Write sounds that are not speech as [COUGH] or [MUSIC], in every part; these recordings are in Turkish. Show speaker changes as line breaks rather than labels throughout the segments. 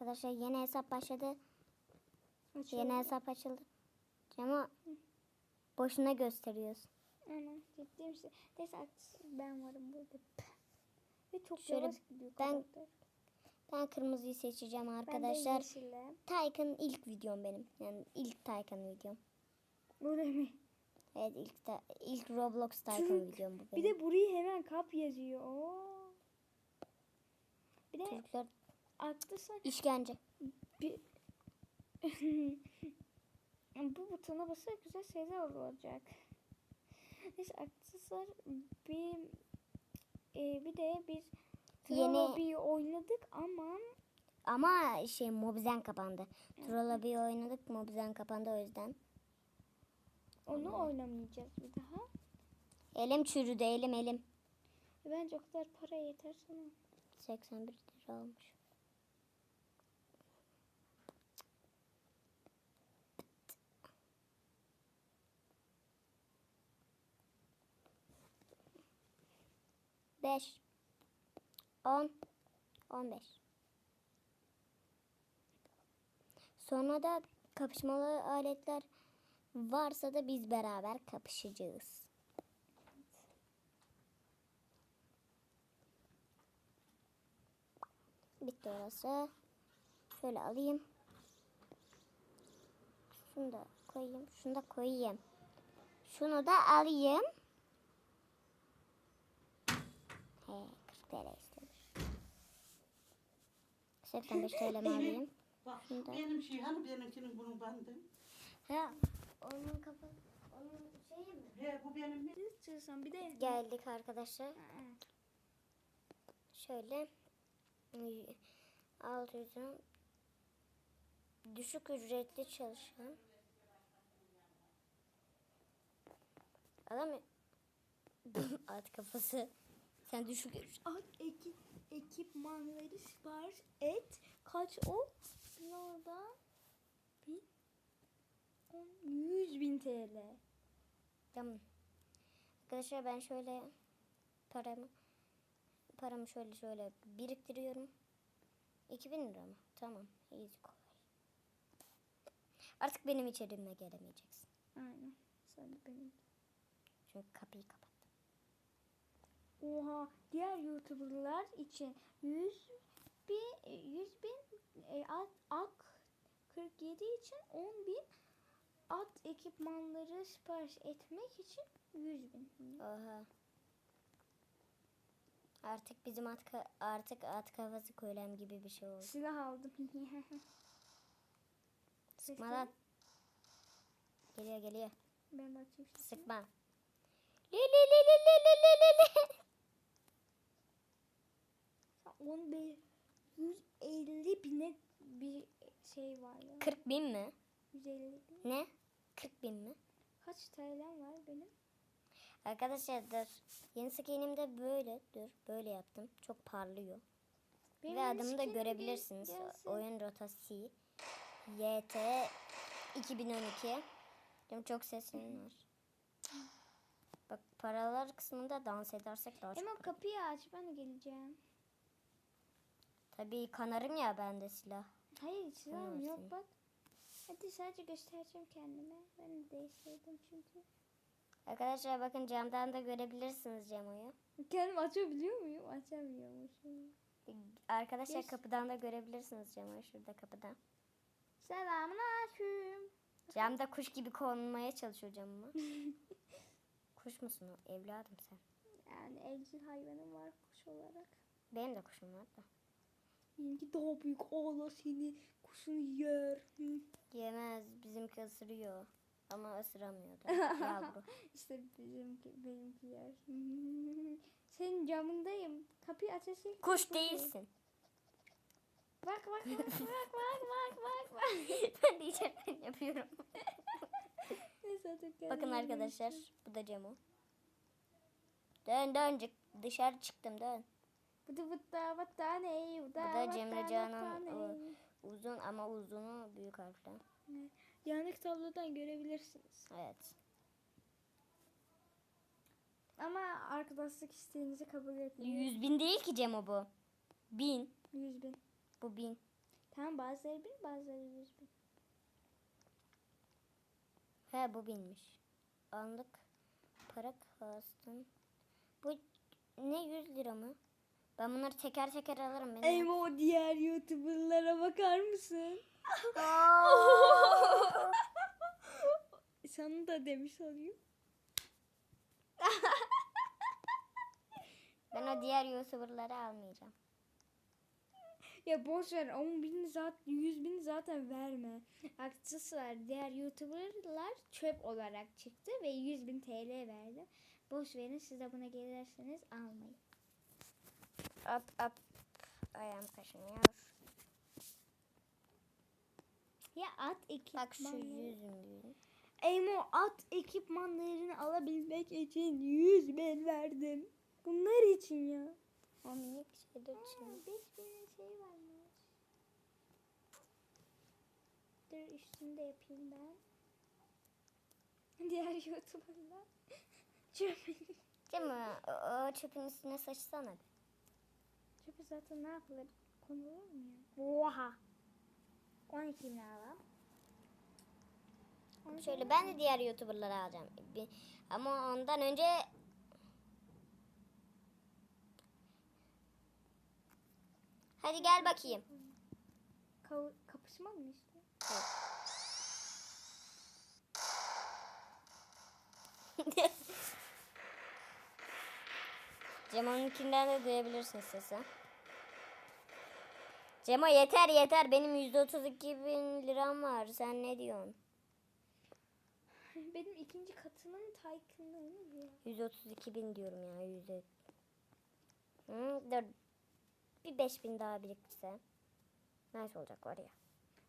Arkadaşlar yeni hesap başladı.
Açıyorum.
Yeni hesap açıldı. Ama boşuna gösteriyorsun.
Ana ciddi? Neyse artık ben varım burada. Ve çok
Şöyle
yavaş gidiyor
ben-
karakter.
Ben kırmızıyı seçeceğim
de
arkadaşlar. Tycoon ilk videom benim. Yani ilk Tycoon videom.
Öyle mi?
Evet ilk ta- ilk Roblox
Türk.
videom bu
Bir
benim.
de burayı hemen kap yazıyor. Oo. Bir de
Türkler
aklısa
işkence.
bir [LAUGHS] bu butona basarak güzel şeyler olacak. Neyse aksesuar bir e, bir de biz
Yeni-
Trolloby'yi oynadık ama
Ama şey Mobizen kapandı. Trollabi oynadık Mobizen kapandı o yüzden.
onu oynamayacağız bir daha.
Elim çürüdü elim elim.
Bence o kadar para yeter sana.
81 lira olmuş. Beş. On. On beş. Sonra da kapışmalı aletler varsa da biz beraber kapışacağız. Bitti orası. Şöyle alayım. Şunu da koyayım. Şunu da koyayım. Şunu da alayım. He, 40 TL istemiş. 85 TL mi alayım?
Bak
da-
benim şey hani benimkinin bunun bandı.
Ha, onun kafa, onun şeyi mi?
He bu benim mi?
İstiyorsan bir de
Geldik arkadaşlar. Şöyle 600'ün düşük ücretli çalışan adam [LAUGHS] at kafası sen düşük ücret
At ekip, ekipmanları sipariş et. Kaç o? Orada bin, on, yüz bin TL.
tamam arkadaşlar ben şöyle paramı paramı şöyle şöyle biriktiriyorum 2000 lira mı tamam iyi kolay artık benim içerimle gelemeyeceksin
Aynen. Sen de benim.
çünkü kapıyı kapattım
Oha diğer YouTuber'lar için 100 bin, 100 bin e, at, ak 47 için 10 bin at ekipmanları sipariş etmek için 100 bin.
Oha. Artık bizim at artık at kafası kolem gibi bir şey oldu.
Silah aldım. [LAUGHS]
Sıkma lan. Geliyor geliyor.
Ben de açayım.
Sıkma. Li li li li li li li li.
15 150 bine bir şey var ya.
40 bin mi?
150 bin.
Ne? 40 bin mi?
Kaç TL'm var benim?
Arkadaşlar dur. Yeni skinimde böyle dur. Böyle yaptım. Çok parlıyor.
Benim
Ve adımı da görebilirsiniz.
gel- gelsin.
Oyun rotası YT 2012. Benim çok sesim var. Bak paralar kısmında dans edersek daha çok.
Ama kapıyı aç ben geleceğim.
Tabii kanarım ya bende silah.
Hayır silahım yok bak. Hadi sadece göstereceğim kendime. Ben de değiştirdim çünkü.
Arkadaşlar bakın camdan da görebilirsiniz Cemo'yu.
Kendim açabiliyor muyum? Açamıyormuşum.
Arkadaşlar
Yes.
kapıdan da görebilirsiniz Cemo'yu şurada kapıdan.
Selamun aleyküm.
Camda kuş gibi konmaya çalışıyor camıma. [LAUGHS] kuş musun o? Evladım sen.
Yani evcil hayvanım var kuş olarak.
Benim de kuşum var da.
Benimki daha büyük. Allah seni kuşunu yer. Hı.
Yemez bizimki ısırıyor. Ama ısıramıyor da [LAUGHS] yavru.
İşte bizimki, benimki yer. Senin camındayım. Kapıyı açasın.
Kuş değilsin.
Bak bak bak bak bak bak bak bak. [LAUGHS]
ben de içeriden yapıyorum. Bakın arkadaşlar bu da Cemo. Dön dön dışarı çıktım dön.
Bıdı bıda battane.
Bu da Cemre Can'ın o, uzun ama uzunu büyük harfle.
Yanlış tablodan görebilirsiniz.
Evet.
Ama arkadaşlık isteğinizi kabul etmiyor.
100 bin değil ki Cemo bu. Bin.
100 bin.
Bu bin.
Tamam bazıları bin bazıları yüz bin.
He bu binmiş. Anlık para kastım. Bu ne 100 lira mı? Ben bunları teker teker alırım. Benim.
O diğer youtuberlara bakar mısın? [LAUGHS] Sana da demiş olayım. [LAUGHS]
ben o diğer youtuberları almayacağım.
Ya boş ver 10 bin zaten 100 bin zaten verme. Aksesuar diğer youtuberlar çöp olarak çıktı ve 100 bin TL verdi. Boş verin siz de buna gelirseniz almayın.
At at. Ayağım kaşınıyor.
Ya at
Bak şu
ekipmanları.
yüzüm.
Emo at ekipmanlarını alabilmek için 100 bin verdim. Bunlar için ya.
O minik şeyler için.
5 bin şey varmış. Dur üstünde yapayım ben. Diğer youtuberlar. [LAUGHS] Çöpü.
Değil mi? O, o çöpün üstüne saçsana. bir.
Çöpü zaten ne yapılır? Konulur mu ya? Oha. 12 bin alalım.
Şöyle ben de diğer youtuberları alacağım. Bir- ama ondan önce Hadi gel bakayım.
Ka- kapışma mı işte? [LAUGHS]
Cemo'nunkinden de duyabilirsin sesi. Cemo yeter yeter. Benim %32 bin liram var. Sen ne diyorsun?
Benim ikinci katımın Tycoon'u diyor.
132 bin diyorum ya. Yüzde... Hı, dur. Bir 5 bin daha biriktirse. Nice olacak var ya.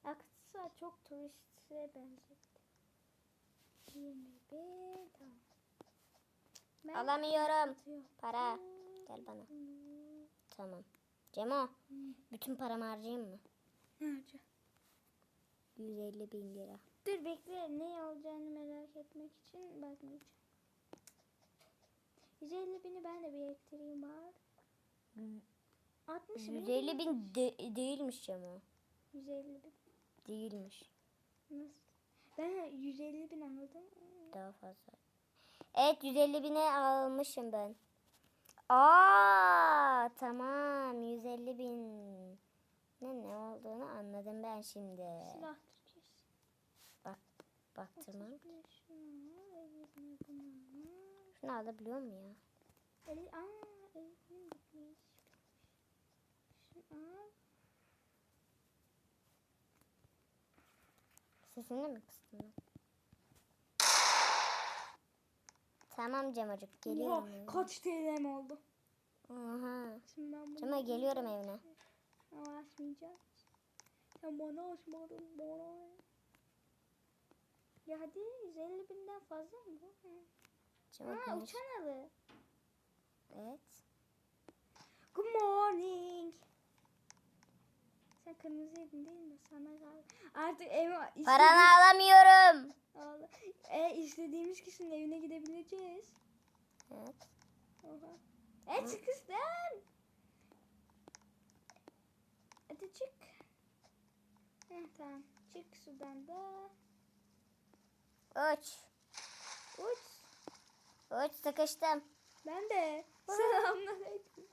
Aksesuar çok turistlere benzetti. 21 tamam. Ben
Alamıyorum. Para. Gel bana. Tamam. Cemo. Bütün paramı harcayayım mı?
Nerede?
150 bin lira.
Dur bekle ne olacağını merak etmek için bakmayacağım. 150 bini ben de biriktireyim bari. 60 bin.
150 bin de- değilmiş Cemo.
150 bin.
Değilmiş.
Nasıl? Ben 150 bin aldım.
Daha fazla. Evet 150 bine almışım ben. Aa tamam 150 bin. Ne ne olduğunu anladım ben şimdi.
Silah Türkçesi.
Bak baktım.
35 şunu, 50 bunu.
Şunu alabiliyor mu ya? Sesini mi kıstın? lan? Tamam Cemacık geliyorum.
Oha,
evine.
kaç TL'm oldu?
Oha.
Şimdi ben bunu
Cema geliyorum evine.
Ama açmayacağım. Sen bana açmadın bana. Ya hadi 150 binden fazla mı bu?
Cema
Aa
konuş.
uçan alı.
Evet.
Good morning. Sen kırmızıydın değil mi? Sana kaldı. Artık eve istediğim,
Paranı alamıyorum.
E, istediğimiz kişinin evine gidebileceğiz.
Evet.
Oha. E çık üstten. Hadi çık. Heh, tamam. Çık sudan da.
Uç.
Uç.
Uç sıkıştım.
Ben de. [LAUGHS] Selamünaleyküm.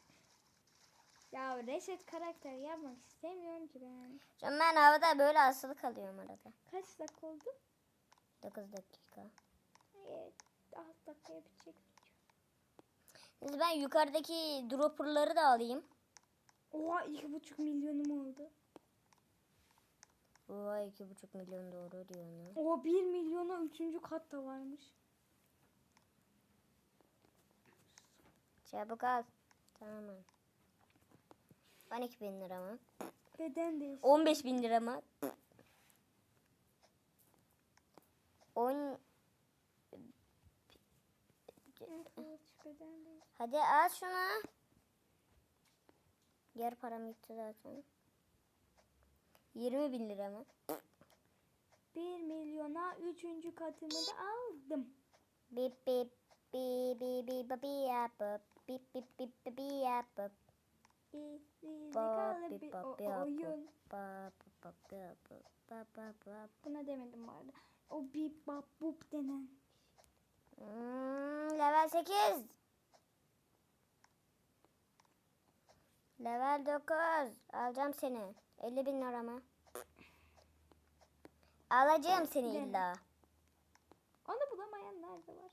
Ya reset karakter yapmak istemiyorum ki ben.
Şimdi ben havada böyle asılı kalıyorum arada.
Kaç dakika oldu?
9 dakika.
Evet. 6 dakikaya bitecek.
Neyse ben yukarıdaki dropperları da alayım.
Oha iki buçuk milyonum oldu.
Oha 2,5 milyon doğru diyorsun.
Oha bir milyona üçüncü kat da varmış.
Çabuk al. Tamam. 12 bin lira mı?
Beden değişti.
15 bin lira mı? 10
Evet, beden değişti.
Hadi al şunu. Yer param gitti zaten. 20 bin lira mı?
Bir milyona üçüncü katımı da aldım.
Bip bip bip bip bip bip bip bip bip bip
bir
Ba,
zekalı
bi,
bir o- oyun. Buna demedim bu arada. O bip bap bup denen.
Hmm, level 8. Level 9. Alacağım seni. 50 bin lira mı? Alacağım seni illa.
Onu bulamayan nerede var?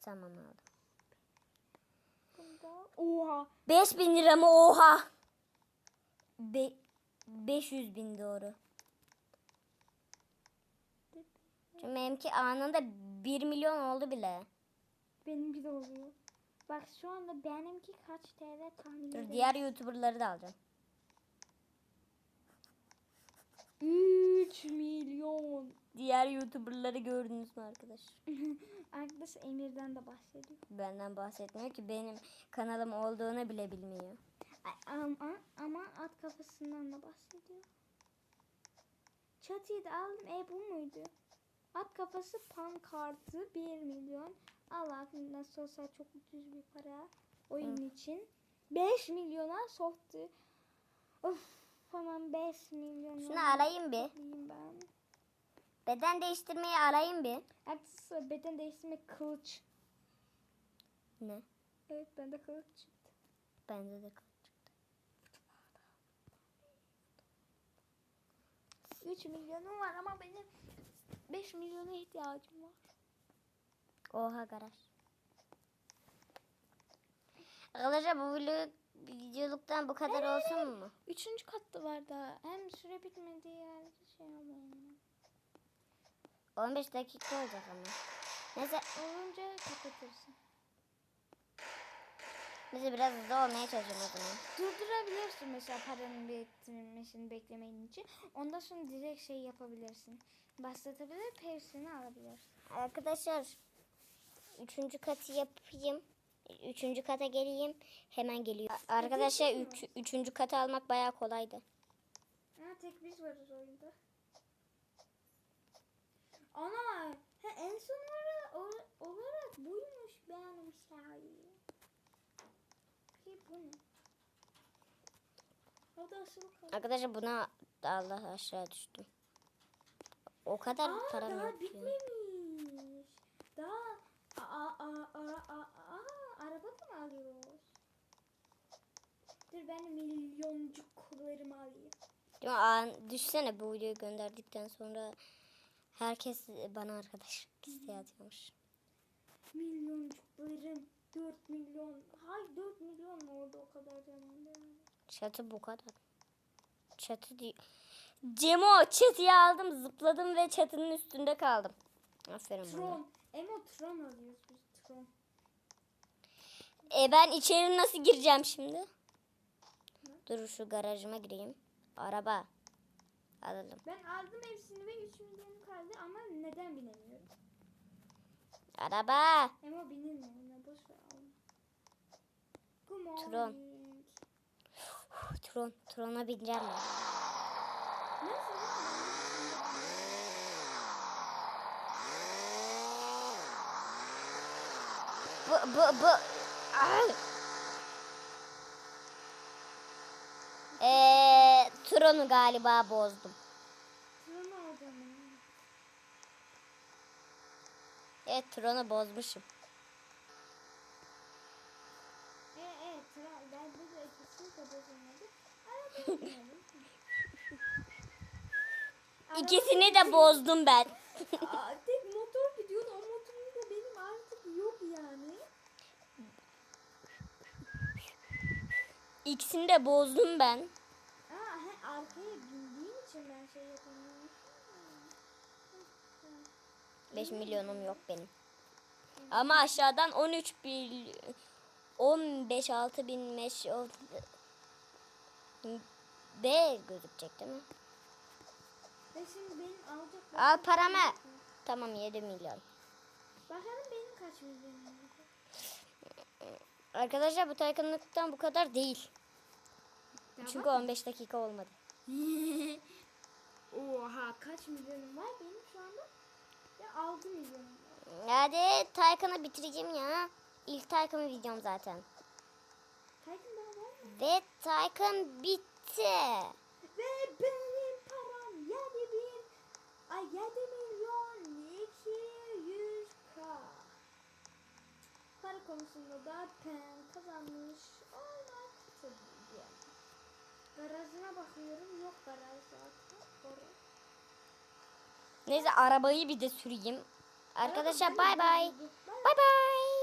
Tamam aldım.
Oha.
5 bin lira mı? Oha. Be 500 bin doğru. Çünkü benimki anında 1 milyon oldu bile.
Benimki de oluyor. Bak şu anda benimki kaç TL tahmin
Dur diğer youtuberları da alacağım.
3 milyon.
Diğer youtuberları gördünüz mü arkadaş? [LAUGHS]
Arkadaş Emir'den de bahsediyor.
Benden bahsetmiyor ki benim kanalım olduğunu bile bilmiyor.
Ama, ama at kafasından da bahsediyor. Çatıyı da aldım. E bu muydu? At kafası pan kartı 1 milyon. Allah nasıl olsa çok ucuz bir para. Oyun için. 5 milyona soktu. Of tamam 5 milyon.
Şunu alayım bir.
Alayım ben.
Beden değiştirmeyi alayım bir.
Artık beden değiştirme kılıç.
Ne?
Evet bende kılıç çıktı.
Bende de kılıç.
3 milyonum var ama benim 5 milyona ihtiyacım var.
Oha garaj. Arkadaşlar bu vlog videoluktan bu kadar olsun mu?
Üçüncü katta var daha. Hem süre bitmediği yerde şey alayım.
15 dakika olacak ama. Neyse,
Olunca kapatırsın.
bize biraz hızlı olmaya çalışalım o zaman.
Durdurabilirsin mesela paranın biriktirilmesini beklemeyin için. Ondan sonra direkt şey yapabilirsin. Başlatabilir, peşini alabilirsin.
Arkadaşlar, üçüncü katı yapayım. Üçüncü kata geleyim. Hemen geliyor. Arkadaşlar üç, üçüncü katı almak bayağı kolaydı.
Ha tek biz varız oyunda. Ana he, en son olarak, olarak buymuş benim sahi. Peki bu ne? O da asıl kaldı.
Arkadaşlar buna Allah aşağı düştüm. O kadar
Aa
param
daha
yok.
bitmemiş. Daha aa, aa, aa, aa, aa, araba da mı alıyoruz? Dur ben de milyoncuklarımı alayım.
Değil mi? Düşsene bu videoyu gönderdikten sonra herkes bana arkadaşlık isteği atıyormuş.
Milyoncuklarım 4 milyon. Hay 4 milyon mu oldu o kadar yani?
Çatı bu kadar. Çatı değil. Cemo çatıya aldım zıpladım ve çatının üstünde kaldım. Aferin bana.
Tron. Emo Tron alıyoruz biz Tron.
E ben içeri nasıl gireceğim şimdi? Dur şu garajıma gireyim. Araba. Alalım.
Ben aldım hepsini ve 3 milyon kaldı ama neden binemiyorum?
Araba.
Emo binilmiyor. Ne boş ver. Good morning.
Tron. Tron. Tron'a bineceğim ben.
Nasıl?
Bu bu bu. Ay. Eee Tron'u galiba bozdum. Evet Tron'u bozmuşum.
E, evet, Tron. Ben de de [LAUGHS] ikisini de.
İkisini bozdum ben.
Aa, [LAUGHS] tek motor gidiyor. O motorum da benim artık yok yani.
İkisini de bozdum ben.
Aa, he, arkaya bindiğim için ben şey yapamıyorum.
5 milyonum yok benim. Ama aşağıdan 13 bil 15 6 bin meş o B gözükecek değil mi?
Ve şimdi benim alacak...
Al paramı.
şey.
Tamam 7 milyon.
Bakalım benim kaç milyonum.
Arkadaşlar bu taykınlıktan bu kadar değil. Çünkü 15 dakika olmadı. [LAUGHS]
Oha kaç milyonum var benim şu anda? Ya 6 milyonum var.
Hadi Taycan'ı bitireceğim ya. İlk Taycan'ı videom zaten.
Ben
Ve Tycoon bitti.
Ve benim param 7 bin, ay 7 milyon 200 k. Para konusunda da pen kazanmış olmak tabii. Garajına bakıyorum yok garaj zaten. Garaj.
Neyse arabayı bir de süreyim. Arkadaşlar bay.
Bay
Bay bay.